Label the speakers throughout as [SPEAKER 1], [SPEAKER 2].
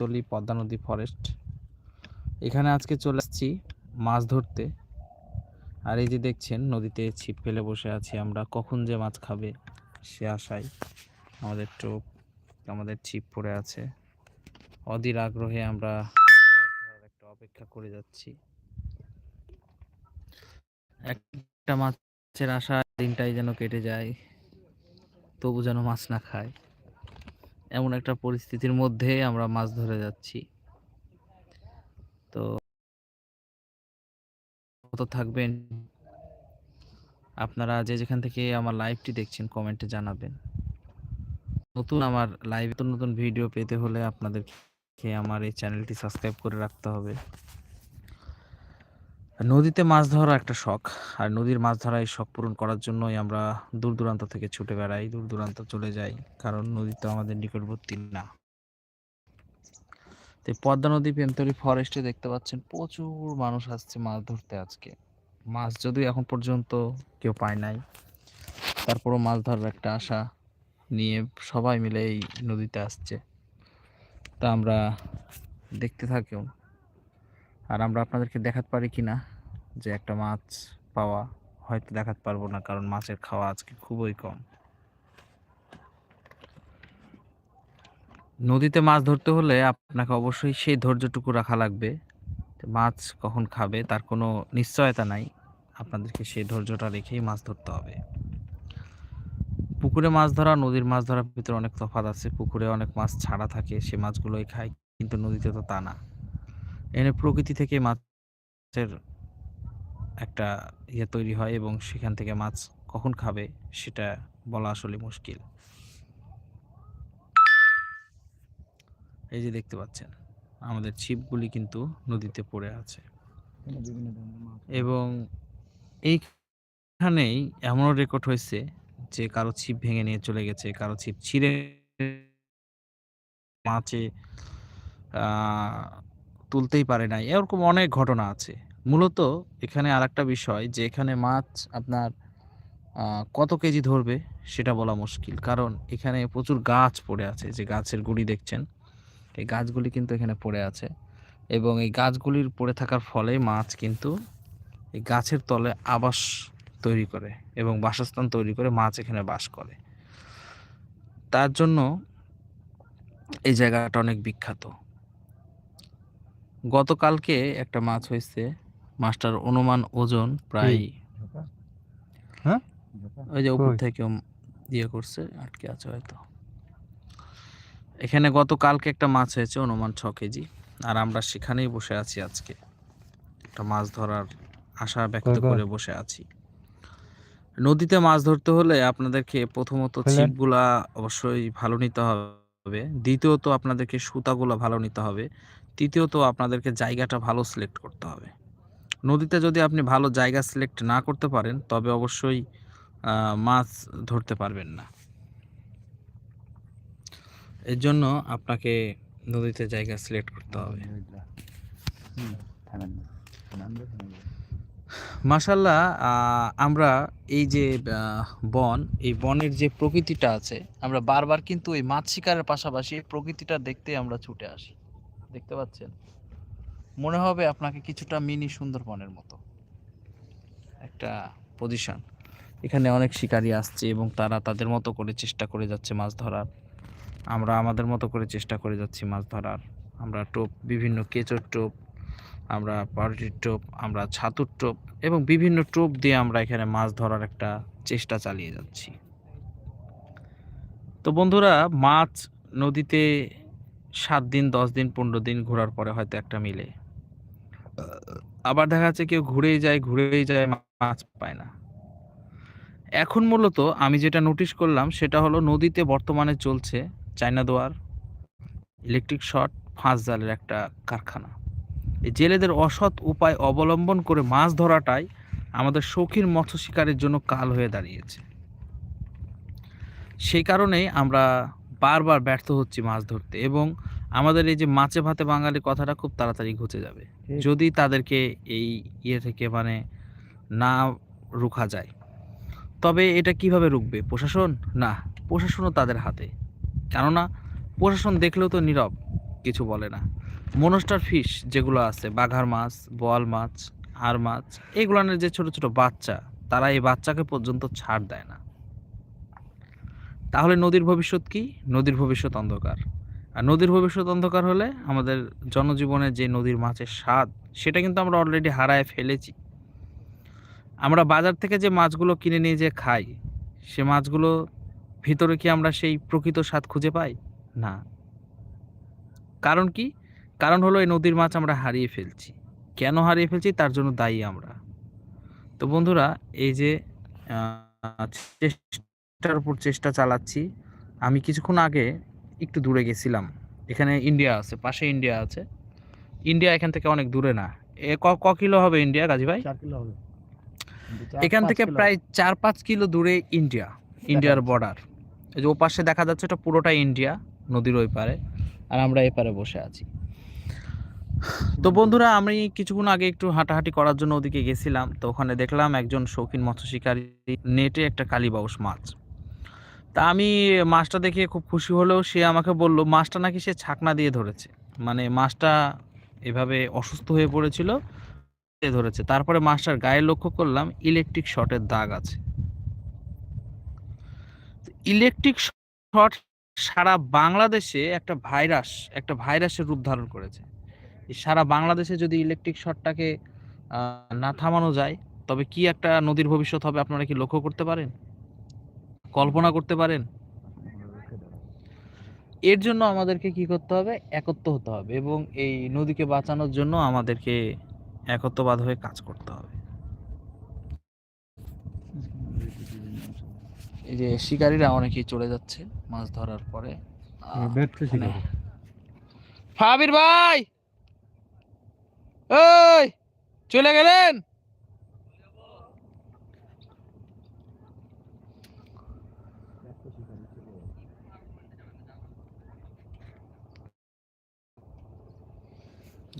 [SPEAKER 1] চলি পদ্মা নদী ফরেস্ট এখানে আজকে চলে আসছি মাছ ধরতে। আর এই যে দেখছেন, নদীতে ছিপ ফেলে বসে আছি আমরা। কখন যে মাছ খাবে সে আশায় আমাদের টোপ, আমাদের ছিপ পড়ে আছে। অধীর আগ্রহে আমরা একটা অপেক্ষা করে যাচ্ছি। একটা মাছের আশা দিনটাই যেন কেটে যায়, তবু যেন মাছ না খায়। এমন একটা পরিস্থিতির মধ্যে আমরা মাছ ধরে যাচ্ছি। তো কত থাকবেন। আপনারা যে যেখান থেকে আমার লাইভটি দেখছেন কমেন্টে জানাবেন। নতুন আমার লাইভ নতুন নতুন ভিডিও পেতে হলে আপনাদেরকে আমার এই চ্যানেলটি সাবস্ক্রাইব করে রাখতে হবে। নদীতে মাছ ধরা একটা শখ। আর নদীর মাছ ধরা এই শখ পূরণ করার জন্যই আমরা দূর দূরান্ত থেকে ছুটে বেড়াই, দূর দূরান্ত চলে যাই, কারণ নদী তো আমাদের নিকটবর্তী না। তো পদ্মা নদী পেমতলি ফরেস্টে দেখতে পাচ্ছেন প্রচুর মানুষ আসছে মাছ ধরতে আজকে। মাছ যদিও এখন পর্যন্ত কেউ পায় নাই, তারপরও মাছ ধরার একটা আশা নিয়ে সবাই মিলে এই নদীতে আসছে। তা আমরা দেখতে থাকিও আর আমরা আপনাদেরকে দেখাতে পারি কি না যে একটা মাছ পাওয়া, হয়তো দেখাতে পারব না কারণ মাছের খাওয়া আজকে খুবই কম। নদীতে মাছ ধরতে হলে আপনাকে অবশ্যই সেই ধৈর্যটুকু রাখা লাগবে মাছ কখন খাবে, তার কোনো নিশ্চয়তা নাই। আপনাদেরকে সেই ধৈর্যটা রেখেই মাছ ধরতে হবে। পুকুরে মাছ ধরা, নদীর মাছ ধরার ভিতরে অনেক তফাৎ আছে। পুকুরে অনেক মাছ ছাড়া থাকে, সে মাছগুলোই খায়, কিন্তু নদীতে তো তা না। এখানে প্রকৃতি থেকে মাছের একটা ইয়ে তৈরি হয় এবং সেখান থেকে মাছ কখন খাবে সেটা বলা আসলে মুশকিল। এই যে দেখতে পাচ্ছেন, আমাদের ছিপগুলি কিন্তু নদীতে পড়ে আছে। এবং এইখানেই এমনও রেকর্ড হয়েছে যে কারও ছিপ ভেঙে নিয়ে চলে গেছে, কারও ছিপ ছিঁড়ে মাছে তুলতেই পারে নাই। এরকম অনেক ঘটনা আছে। মূলত এখানে আরেকটা বিষয় যে এখানে মাছ আপনার কত কেজি ধরবে সেটা বলা মুশকিল। কারণ এখানে প্রচুর গাছ পড়ে আছে, যে গাছের গুড়ি দেখছেন? এই গাছগুলি কিন্তু এখানে পড়ে আছে। এবং এই গাছগুলির পড়ে থাকার ফলে মাছ কিন্তু এই গাছের তলে আবাস তৈরি করে এবং বাসস্থান তৈরি করে মাছ এখানে বাস করে। তার জন্য এই জায়গাটা অনেক বিখ্যাত। গতকালকে একটা মাছ হয়েছে মাছটার অনুমান ওজন প্রায়
[SPEAKER 2] হ্যাঁ?
[SPEAKER 1] ওই যে উপর থেকে ইয়ে করছে আটকে আছে হয়তো। এখানে গতকালকে একটা মাছ হয়েছে অনুমান ছ কেজি। আর আমরা সেখানেই বসে আছি আজকে। একটা মাছ ধরার আশা ব্যক্ত? করে বসে আছি। নদীতে মাছ ধরতে হলে আপনাদেরকে প্রথমত ছিপগুলা অবশ্যই ভালো নিতে হবে। দ্বিতীয়ত আপনাদেরকে সুতাগুলো ভালো নিতে হবে। তৃতীয়ত আপনাদেরকে জায়গাটা ভালো সিলেক্ট করতে হবে। নদীতে যদি আপনি ভালো জায়গা সিলেক্ট না করতে পারেন তবে অবশ্যই মাছ ধরতে পারবেন না। এর জন্য আপনাকে নদীতে জায়গা সিলেক্ট করতে হবে। মাশাল্লাহ আহ, আমরা এই যে বন এই বনের যে প্রকৃতিটা আছে আমরা বারবার কিন্তু এই মাছ শিকারের পাশাপাশি প্রকৃতিটা দেখতে আমরা ছুটে আসি। দেখতে পাচ্ছেন? মনে হবে আপনাকে কিছুটা মিনি সুন্দরবনের মতো। একটা পজিশন এখানে অনেক শিকারী আসছে এবং তারা তাদের মতো করে চেষ্টা করে যাচ্ছে মাছ ধরার। আমরা আমাদের মতো করে চেষ্টা করে যাচ্ছি মাছ ধরার। আমরা টোপ, বিভিন্ন কেঁচোর টোপ, আমরা পাউরুটির টোপ, আমরা ছাতুর টোপ এবং বিভিন্ন টোপ দিয়ে আমরা এখানে মাছ ধরার একটা চেষ্টা চালিয়ে যাচ্ছি। তো বন্ধুরা, মাছ নদীতে সাত দিন, দশ দিন, পনেরো দিন ঘোরার পরে হয়তো একটা মিলে। আবার দেখা যাচ্ছে কেউ ঘুরেই যায় ঘুরেই যায়, মাছ পায় না। এখন মূলত আমি যেটা নোটিশ করলাম সেটা হলো নদীতে বর্তমানে চলছে চায়না দোয়ার ইলেকট্রিক শট ফাঁস জালের একটা কারখানা। এই জেলেদের অসৎ উপায় অবলম্বন করে মাছ ধরাটাই আমাদের শৌখিন মৎস্য শিকারের জন্য কাল হয়ে দাঁড়িয়েছে। সেই কারণেই আমরা বারবার ব্যর্থ হচ্ছি মাছ ধরতে এবং আমাদের এই যে মাছে ভাতে বাঙালি কথাটা খুব তাড়াতাড়ি ঘুচে যাবে। যদি তাদেরকে এই ইয়ে থেকে মানে না রুখা যায় তবে এটা কীভাবে রুখবে? প্রশাসন? না প্রশাসনও তাদের হাতে। কেননা প্রশাসন দেখলেও তো নীরব কিছু বলে না। মনস্টার ফিশ যেগুলো আছে বাঘার মাছ বোয়াল মাছ আর মাছ এগুলানের যে ছোট ছোট বাচ্চা তারা এই বাচ্চাকে পর্যন্ত ছাড় দেয় না। তাহলে নদীর ভবিষ্যৎ কি? নদীর ভবিষ্যৎ অন্ধকার। আর নদীর ভবিষ্যৎ অন্ধকার হলে আমাদের জনজীবনে যে নদীর মাছের স্বাদ, সেটা কিন্তু আমরা অলরেডি হারায় ফেলেছি। আমরা বাজার থেকে যে মাছগুলো কিনে নিয়ে যে খাই, সে মাছগুলো ভিতরে কি আমরা সেই প্রকৃত স্বাদ খুঁজে পাই? না। কারণ কি? কারণ হলো এই নদীর মাছ আমরা হারিয়ে ফেলছি। কেন হারিয়ে ফেলছি? তার জন্য দায়ী আমরা। তো বন্ধুরা, এই যে চেষ্টার উপর চেষ্টা চালাচ্ছি। আমি কিছুক্ষণ আগে একটু দূরে গেছিলাম। এখানে ইন্ডিয়া আছে পাশে ইন্ডিয়া আছে। ইন্ডিয়া এখান থেকে অনেক দূরে না। এ ক কিলো হবে ইন্ডিয়া গাজী ভাই?
[SPEAKER 2] কিলো হবে।
[SPEAKER 1] এখান থেকে প্রায় চার পাঁচ কিলো দূরে ইন্ডিয়া ইন্ডিয়ার বর্ডার এই যে ও পাশে দেখা যাচ্ছে এটা পুরোটাই ইন্ডিয়া নদীর ওই পারে। আর আমরা এই পারে বসে আছি। তো বন্ধুরা আমি কিছুক্ষণ আগে একটু হাঁটাহাঁটি করার জন্য ওদিকে গেছিলাম। তো ওখানে দেখলাম একজন শৌখিন মৎস্য শিকারী নেটে একটা কালীবাউস মাছ। তা আমি মাছটা দেখে খুব খুশি হলেও সে আমাকে বলল মাছটা নাকি সে ছাকনা দিয়ে ধরেছে। মানে মাছটা এভাবে অসুস্থ হয়ে পড়েছিল ধরেছে। তারপরে মাছটার গায়ে লক্ষ্য করলাম ইলেকট্রিক শর্টের দাগ আছে। ইলেকট্রিক শর্ট সারা বাংলাদেশে একটা ভাইরাস একটা ভাইরাসের রূপ ধারণ করেছে। সারা বাংলাদেশে যদি ইলেকট্রিক শর্টটাকে আহ, না থামানো যায় তবে কি একটা নদীর ভবিষ্যৎ হবে আপনারা কি লক্ষ্য করতে পারেন? কল্পনা করতে পারেন? এর জন্য আমাদেরকে কি করতে হবে? একত্র হতে হবে এবং এই নদীকে বাঁচানোর জন্য আমাদেরকে একত্রবাদ হয়ে কাজ করতে হবে। এই যে শিকারীরা অনেকেই চলে যাচ্ছে মাছ ধরার পরে। এখানে- ফাবির ভাই! ওই! চলে গেলেন?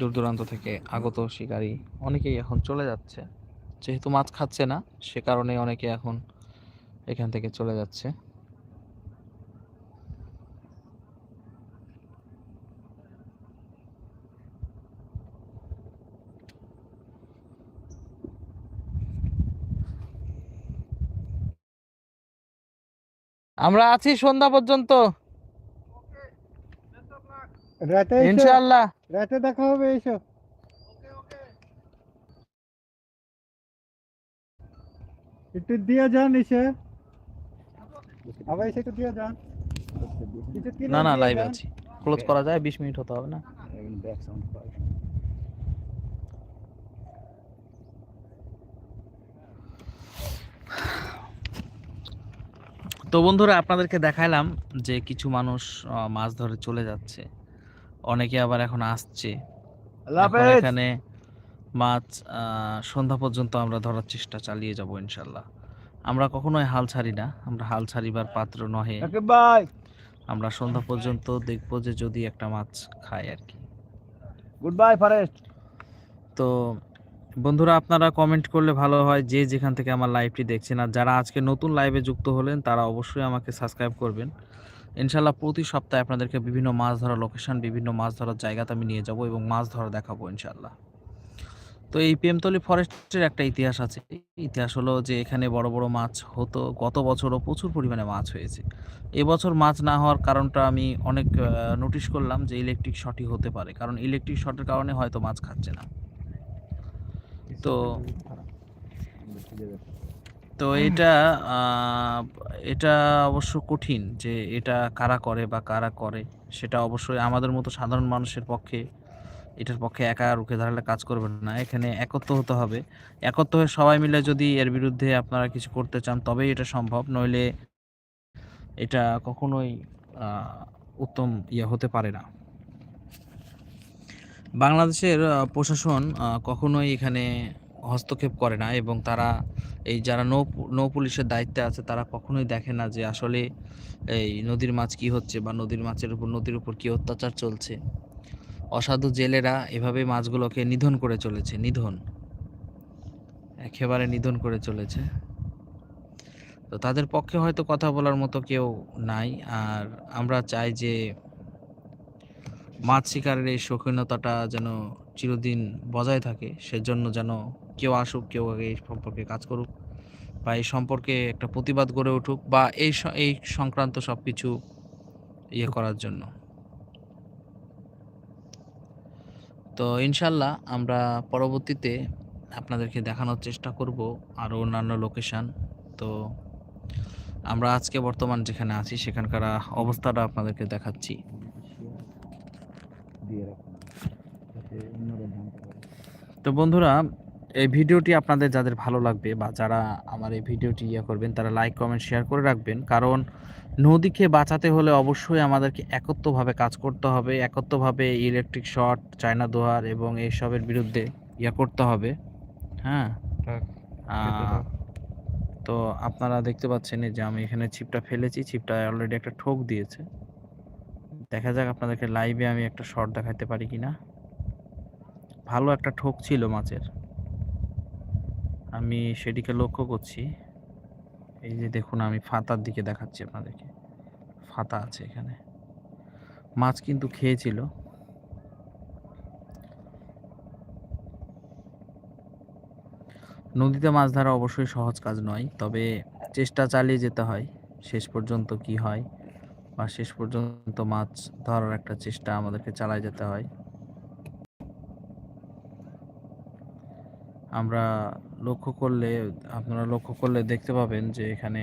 [SPEAKER 1] দূর দূরান্ত থেকে আগত শিকারী অনেকেই এখন চলে যাচ্ছে। যেহেতু মাছ খাচ্ছে না, সে কারণে অনেকে এখন এখান থেকে চলে যাচ্ছে। আমরা আছি সন্ধ্যা পর্যন্ত।
[SPEAKER 2] রাতে
[SPEAKER 1] ইনশাআল্লাহ।
[SPEAKER 2] রাতে দেখা হবে এসো। একটু দিয়ে যান এসে। আবার এসে একটু দিয়ে যান।
[SPEAKER 1] না না লাইভে আছি। ক্লোজ করা যায় বিশ মিনিট হতে হবে না। তো বন্ধুরা আপনাদেরকে দেখাইলাম যে কিছু মানুষ মাছ ধরে চলে যাচ্ছে। অনেকে আবার এখন আসছে। এখন মাছ সন্ধ্যা পর্যন্ত আমরা ধরার চেষ্টা চালিয়ে যাব ইনশাল্লাহ আমরা কখনোই হাল ছাড়ি না আমরা হাল ছাড়িবার পাত্র নহে। আমরা সন্ধ্যা পর্যন্ত দেখব যে যদি একটা মাছ খায় আর কি।
[SPEAKER 2] Good bye forest!
[SPEAKER 1] তো বন্ধুরা, আপনারা কমেন্ট করলে ভালো হয় যে যেখান থেকে আমার লাইভটি দেখছেন। আর যারা আজকে নতুন লাইভে যুক্ত হলেন, তারা অবশ্যই আমাকে সাবস্ক্রাইব করবেন। ইনশাল্লাহ প্রতি সপ্তাহে আপনাদেরকে বিভিন্ন মাছ ধরার লোকেশন বিভিন্ন মাছ ধরার জায়গাতে আমি নিয়ে যাব এবং মাছ ধরা দেখাবো ইনশাল্লাহ তো এই পেমতলি ফরেস্টের একটা ইতিহাস আছে। ইতিহাস হলো যে এখানে বড় বড় মাছ হতো, গত বছরও প্রচুর পরিমাণে মাছ হয়েছে। এবছর মাছ না হওয়ার কারণটা আমি অনেক নোটিশ করলাম যে ইলেকট্রিক শর্টই হতে পারে। কারণ ইলেকট্রিক শর্টের কারণে হয়তো মাছ খাচ্ছে না। তো তো এটা এটা অবশ্য কঠিন যে এটা কারা করে বা কারা করে সেটা অবশ্যই আমাদের মতো সাধারণ মানুষের পক্ষে এটার পক্ষে একা রুখে দাঁড়ালে কাজ করবে না। এখানে একত্র হতে হবে। একত্র হয়ে সবাই মিলে যদি এর বিরুদ্ধে আপনারা কিছু করতে চান তবেই এটা সম্ভব। নইলে এটা কখনোই উত্তম ইয়ে হতে পারে না। বাংলাদেশের প্রশাসন কখনোই এখানে হস্তক্ষেপ করে না এবং তারা এই যারা নৌ নৌ পুলিশের দায়িত্বে আছে তারা কখনোই দেখে না যে আসলে এই নদীর মাছ কি হচ্ছে বা নদীর মাছের উপর, নদীর উপর কি অত্যাচার চলছে। অসাধু জেলেরা এভাবে মাছগুলোকে নিধন করে চলেছে, নিধন। একেবারে নিধন করে চলেছে। তো তাদের পক্ষে হয়তো কথা বলার মতো কেউ নাই। আর আমরা চাই যে মাছ শিকারের এই শৌখিনতাটা যেন চিরদিন বজায় থাকে, সেজন্য যেন কেউ আসুক, কেউ আগে এই সম্পর্কে কাজ করুক বা এই সম্পর্কে একটা প্রতিবাদ গড়ে উঠুক বা এই এই সংক্রান্ত সব কিছু ইয়ে করার জন্য। তো ইনশাল্লাহ আমরা পরবর্তীতে আপনাদেরকে দেখানোর চেষ্টা করব আরও অন্যান্য লোকেশান। তো আমরা আজকে বর্তমান যেখানে আছি, সেখানকার অবস্থাটা আপনাদেরকে দেখাচ্ছি।
[SPEAKER 2] দিয়ে রাখুন যাতে অন্যরা জানতে পারে
[SPEAKER 1] তো বন্ধুরা এই ভিডিওটি আপনাদের যাদের ভালো লাগবে বা যারা আমার এই ভিডিওটি ইয়ে করবেন তারা লাইক কমেন্ট শেয়ার করে রাখবেন। কারণ নদীকে বাঁচাতে হলে অবশ্যই আমাদেরকে একত্রভাবে কাজ করতে হবে একত্রভাবে ইলেকট্রিক শর্ট চায়না দোহার এবং এইসবের বিরুদ্ধে ইয়ে করতে হবে। হ্যাঁ? তো আপনারা দেখতে পাচ্ছেন যে আমি এখানে ছিপটা ফেলেছি ছিপটা অলরেডি একটা ঠোক দিয়েছে। দেখা যাক আপনাদেরকে লাইভে আমি একটা শর্ট দেখাতে পারি কিনা। ভালো একটা ঠোক ছিল মাছের। আমি সেটিকে লক্ষ্য করছি। এই যে দেখুন, আমি ফাতার দিকে দেখাচ্ছি আপনাদেরকে। ফাতা আছে এখানে। মাছ কিন্তু খেয়েছিল। নদীতে মাছ ধরা অবশ্যই সহজ কাজ নয়, তবে চেষ্টা চালিয়ে যেতে হয়। শেষ পর্যন্ত কি হয়? বা শেষ পর্যন্ত মাছ ধরার একটা চেষ্টা আমাদেরকে চালায় যেতে হয়। আমরা লক্ষ্য করলে আপনারা লক্ষ্য করলে দেখতে পাবেন যে এখানে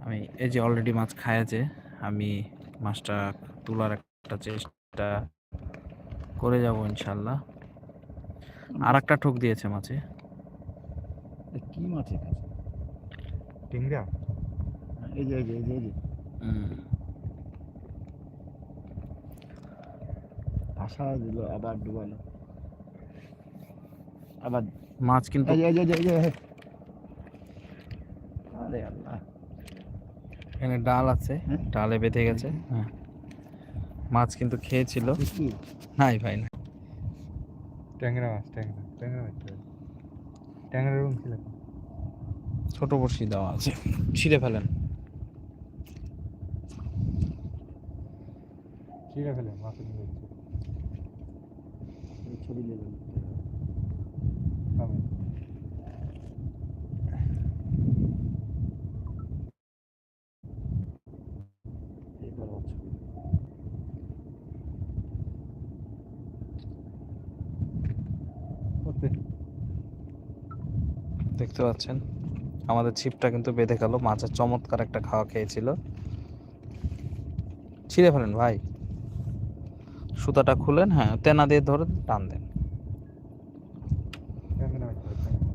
[SPEAKER 1] আমি এই যে অলরেডি মাছ খাইছে আমি মাছটা তোলার একটা চেষ্টা করে যাব ইনশাল্লাহ। আর একটা ঠোক দিয়েছে মাছে।
[SPEAKER 2] কি মাছ এটা টিংরা? এই যে এই যে এই যে। আশা দিল আবার ডুবালো আবার
[SPEAKER 1] মাছ কিন্তু
[SPEAKER 2] আরে আল্লাহ।
[SPEAKER 1] এখানে ডাল আছে
[SPEAKER 2] হ্যাঁ?
[SPEAKER 1] ডালে বেঁধে গেছে। হ্যাঁ। মাছ কিন্তু খেয়েছিল। নাই ভাই না
[SPEAKER 2] ট্যাংরা মাছ ট্যাংরা ট্যাংরা মাছ ট্যাংরা রুম ছিল।
[SPEAKER 1] ছোট বড়শি দেওয়া আছে। ছিঁড়ে ফেলেন।
[SPEAKER 2] ছিঁড়ে ফেলে মাছের নিয়ে ছবি আমি।
[SPEAKER 1] দেখতে পাচ্ছেন আমাদের ছিপটা কিন্তু বেঁধে গেল মাছের চমৎকার একটা খাওয়া খেয়েছিল। ছিঁড়ে ফেলেন ভাই। সুতাটা খুলেন হ্যাঁ তেনা দিয়ে ধরে টান দেন।
[SPEAKER 2] ট্যাংরা মাছ ট্যাংরা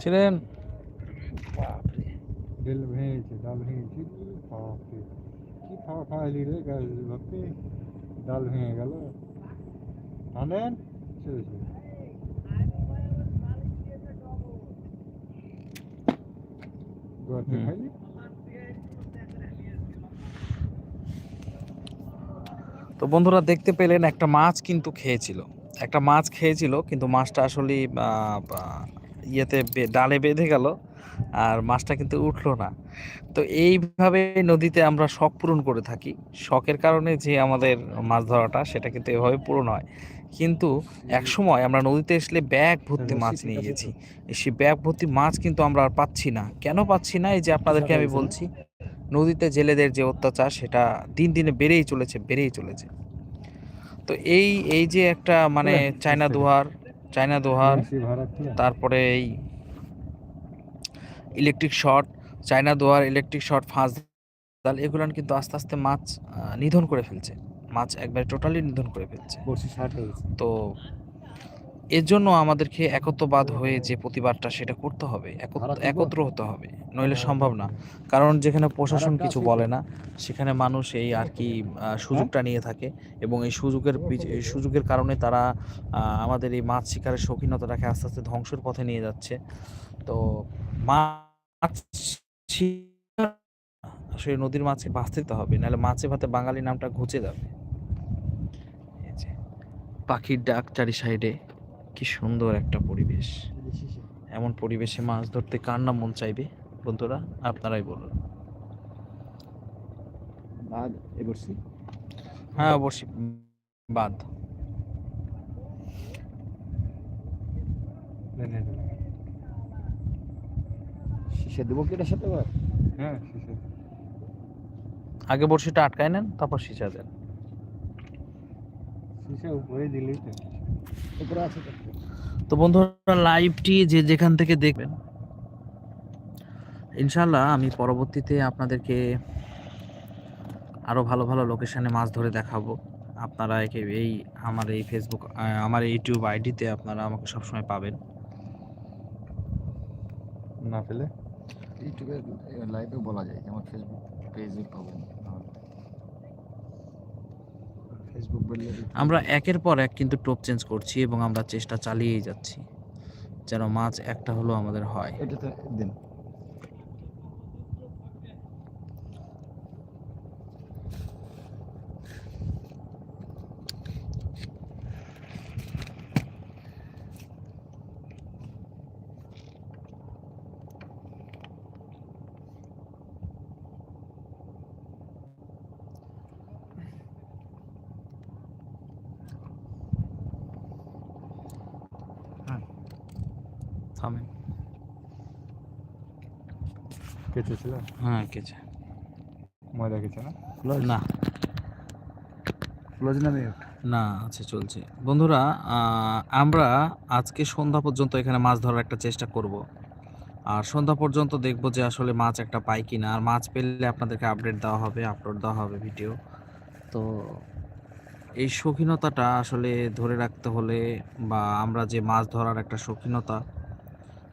[SPEAKER 1] ছিলেন
[SPEAKER 2] ভেঙেছে ডাল ভেঙেছে। খাওয়া কি রে গাছ ডাল ভেঙে গেল। আনেন? গর্তে খাইলি?
[SPEAKER 1] তো বন্ধুরা দেখতে পেলেন একটা মাছ কিন্তু খেয়েছিল। একটা মাছ খেয়েছিল কিন্তু মাছটা আসলে ইয়েতে ডালে বেঁধে গেল। আর মাছটা কিন্তু উঠল না। তো এইভাবে নদীতে আমরা শখ পূরণ করে থাকি। শখের কারণে যে আমাদের মাছ ধরাটা সেটা কিন্তু এভাবে পূরণ হয় কিন্তু এক সময় আমরা নদীতে আসলে ব্যাগ ভর্তি মাছ নিয়ে গেছি। সেই ব্যাগ ভর্তি মাছ কিন্তু আমরা আর পাচ্ছি না। কেন পাচ্ছি না? এই যে আপনাদেরকে আমি বলছি নদীতে জেলেদের যে অত্যাচার সেটা দিন দিনে বেড়েই চলেছে বেড়েই চলেছে। তো এই এই যে একটা মানে
[SPEAKER 2] হ্যাঁ,
[SPEAKER 1] চায়না দোহার চায়না দোহার
[SPEAKER 2] ছিল
[SPEAKER 1] তারপরে এই ইলেকট্রিক শর্ট চায়না দোয়ার ইলেকট্রিক শর্ট ফাঁস জাল এগুলো কিন্তু আস্তে আস্তে মাছ নিধন করে ফেলছে। মাছ একবারে টোটালি নিধন করে ফেলছে। তো এর জন্য আমাদেরকে একত্রবাদ হয়ে যে প্রতিবাদটা সেটা করতে হবে একত- একত্র হতে হবে নইলে সম্ভব না। কারণ যেখানে প্রশাসন কিছু বলে না সেখানে মানুষ এই আর কি সুযোগটা নিয়ে থাকে এবং এই সুযোগের এই সুযোগের কারণে তারা আমাদের এই মাছ শিকারের শৌখিনতাটাকে আস্তে আস্তে ধ্বংসের পথে নিয়ে যাচ্ছে। তো শিকার আসলে নদীর মাছে বাঁচতে তো হবে নাহলে মাছে ভাতে বাঙালি নামটা ঘুচে যাবে। পাখির ডাক চারি সাইডে কি সুন্দর একটা পরিবেশ। এমন পরিবেশে মাছ ধরতে কার না মন চাইবে? বন্ধুরা আপনারাই বলুন।
[SPEAKER 3] বাদ এবছর
[SPEAKER 1] হ্যাঁ অবশ্যই। বাদ।
[SPEAKER 3] দেবো কি এটা সাথে
[SPEAKER 2] হ্যাঁ
[SPEAKER 1] আগে বড়শিটা আটকায় নেন তারপর শিশা দেন।
[SPEAKER 3] তো।
[SPEAKER 1] বন্ধুরা লাইভটি যে যেখান থেকে দেখবেন ইনশাল্লাহ আমি পরবর্তীতে আপনাদেরকে আরও ভালো ভালো লোকেশানে মাছ ধরে দেখাবো। আপনারা একে এই আমার এই ফেসবুক আমার ইউটিউব আইডিতে আপনারা আমাকে সবসময় পাবেন।
[SPEAKER 2] না পেলে?
[SPEAKER 3] ইউটিউবে লাইভে বলা যায় যেমন ফেসবুক পেজে পাবেন ফেসবুক
[SPEAKER 1] আমরা একের পর এক কিন্তু টোপ চেঞ্জ করছি এবং আমরা চেষ্টা চালিয়েই যাচ্ছি। যেন মাছ একটা হলো আমাদের হয়।
[SPEAKER 3] এটা তো দিন
[SPEAKER 1] থামেন
[SPEAKER 2] কেচে ছিল
[SPEAKER 1] হ্যাঁ কেছে
[SPEAKER 2] ময়দা কেচে না?
[SPEAKER 3] ক্লোজ
[SPEAKER 1] না।
[SPEAKER 3] ক্লোজ না মিউট
[SPEAKER 1] না আচ্ছা চলছে। বন্ধুরা আমরা আজকে সন্ধ্যা পর্যন্ত এখানে মাছ ধরার একটা চেষ্টা করব। আর সন্ধ্যা পর্যন্ত দেখব যে আসলে মাছ একটা পাই কিনা। আর মাছ পেলে আপনাদেরকে আপডেট দেওয়া হবে আপলোড দেওয়া হবে ভিডিও তো এই শৌখিনতাটা আসলে ধরে রাখতে হলে বা আমরা যে মাছ ধরার একটা শৌখিনতা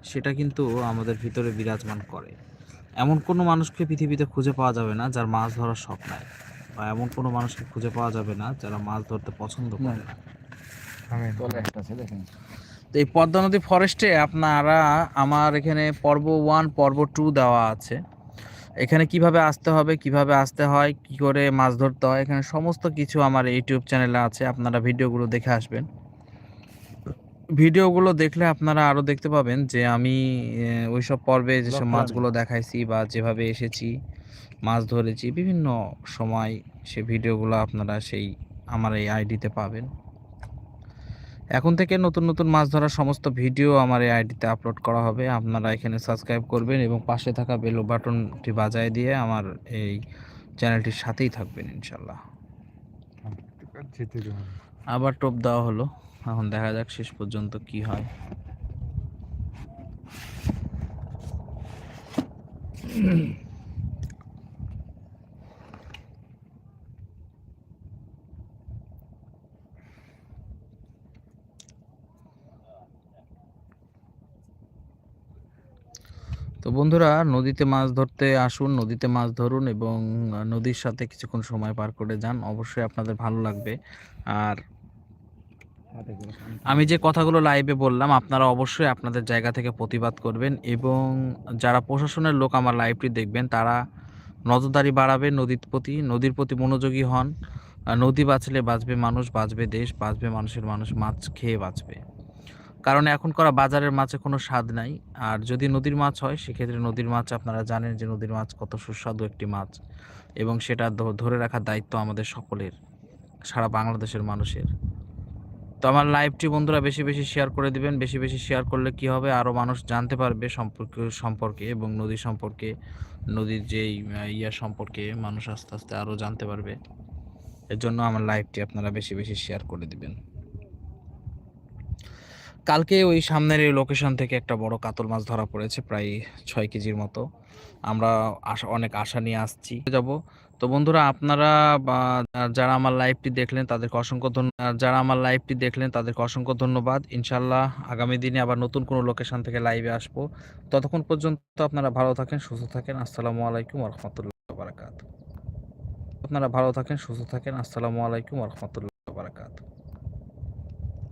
[SPEAKER 1] সেটা কিন্তু আমাদের ভিতরে বিরাজমান করে। এমন কোনো মানুষকে পৃথিবীতে খুঁজে পাওয়া যাবে না যার মাছ ধরার শখ নাই। বা এমন কোনো মানুষকে খুঁজে পাওয়া যাবে না যারা মাছ ধরতে পছন্দ করে না।
[SPEAKER 2] আমি
[SPEAKER 3] তলে একটা আছে দেখেন।
[SPEAKER 1] তো এই পদ্মা নদী ফরেস্টে আপনারা আমার এখানে পর্ব ওয়ান পর্ব টু দেওয়া আছে। এখানে কীভাবে আসতে হবে কীভাবে আসতে হয় কি করে মাছ ধরতে হয় এখানে সমস্ত কিছু আমার ইউটিউব চ্যানেলে আছে আপনারা ভিডিওগুলো দেখে আসবেন। ভিডিওগুলো দেখলে আপনারা আরও দেখতে পাবেন যে আমি ওইসব পর্বে যেসব মাছগুলো দেখাইছি বা যেভাবে এসেছি মাছ ধরেছি বিভিন্ন সময় সে ভিডিওগুলো আপনারা সেই আমার এই আইডিতে পাবেন। এখন থেকে নতুন নতুন মাছ ধরার সমস্ত ভিডিও আমার এই আইডিতে আপলোড করা হবে। আপনারা এখানে সাবস্ক্রাইব করবেন এবং পাশে থাকা বেল বাটনটি বাজায় দিয়ে আমার এই চ্যানেলটির সাথেই থাকবেন ইনশাল্লাহ।
[SPEAKER 2] দেবো
[SPEAKER 1] আবার টোপ দেওয়া হলো। এখন দেখা যাক শেষ পর্যন্ত কি হয়। তো বন্ধুরা, নদীতে মাছ ধরতে আসুন, নদীতে মাছ ধরুন এবং নদীর সাথে কিছুক্ষণ সময় পার করে যান। অবশ্যই আপনাদের ভালো লাগবে। আর। আমি যে কথাগুলো লাইভে বললাম, আপনারা অবশ্যই আপনাদের জায়গা থেকে প্রতিবাদ করবেন এবং যারা প্রশাসনের লোক আমার লাইভটি দেখবেন, তারা নজরদারি বাড়াবে নদীর প্রতি নদীর প্রতি মনোযোগী হন। নদী বাঁচলে বাঁচবে মানুষ, বাঁচবে দেশ, বাঁচবে মানুষের মানুষ, মাছ খেয়ে বাঁচবে। কারণ এখন করা বাজারের মাছে কোনো স্বাদ নাই। আর যদি নদীর মাছ হয়, সেক্ষেত্রে নদীর মাছ আপনারা জানেন যে নদীর মাছ কত সুস্বাদু একটি মাছ এবং সেটা ধরে রাখার দায়িত্ব আমাদের সকলের, সারা বাংলাদেশের মানুষের। তো আমার লাইভটি বন্ধুরা বেশি বেশি শেয়ার করে দিবেন। বেশি বেশি শেয়ার করলে কি হবে? আরও মানুষ জানতে পারবে সম্পর্কে সম্পর্কে এবং নদী সম্পর্কে, নদীর যেই ইয়া সম্পর্কে মানুষ আস্তে আস্তে আরও জানতে পারবে। এর জন্য আমার লাইভটি আপনারা বেশি বেশি শেয়ার করে দিবেন। কালকে ওই সামনের এই লোকেশন থেকে একটা বড় কাতল মাছ ধরা পড়েছে, প্রায় ছয় কেজির মতো। আমরা আশা, অনেক আশা নিয়ে আসছি। যাব। তো বন্ধুরা, আপনারা বা যারা আমার লাইভটি দেখলেন, তাদেরকে অসংখ্য ধন্যবাদ যারা আমার লাইভটি দেখলেন, তাদেরকে অসংখ্য ধন্যবাদ। ইনশাল্লাহ আগামী দিনে আবার নতুন কোনো লোকেশন থেকে লাইভে আসব। ততক্ষণ পর্যন্ত আপনারা ভালো থাকেন, সুস্থ থাকেন। আসসালামু আলাইকুম রহমতুল্লাহ বারাকাত আপনারা ভালো থাকেন, সুস্থ থাকেন। আসসালামু আলাইকুম রহমতুল্লাহ বারাকাত